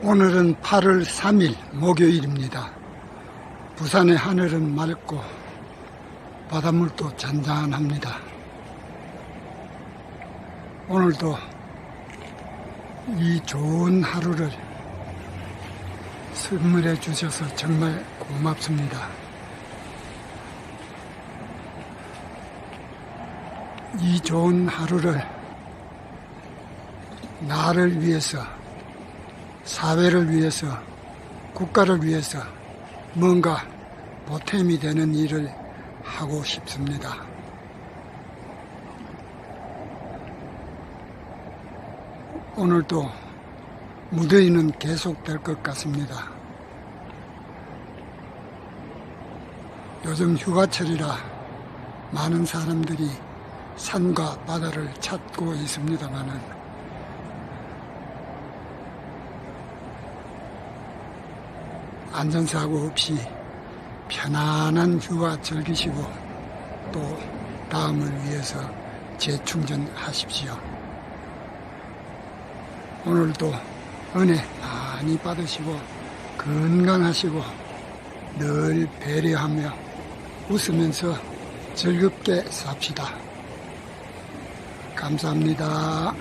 오늘은 8월 3일 목요일입니다. 부산의 하늘은 맑고 바닷물도 잔잔합니다. 오늘도 이 좋은 하루를 선물해 주셔서 정말 고맙습니다. 이 좋은 하루를 나를 위해서 사회를 위해서 국가를 위해서 뭔가 보탬이 되는 일을 하고 싶습니다. 오늘도 무더위는 계속될 것 같습니다. 요즘 휴가철이라 많은 사람들이 산과 바다를 찾고 있습니다만은 안전사고 없이 편안한 휴가 즐기시고 또 다음을 위해서 재충전하십시오. 오늘도 은혜 많이 받으시고 건강하시고 늘 배려하며 웃으면서 즐겁게 삽시다. 감사합니다.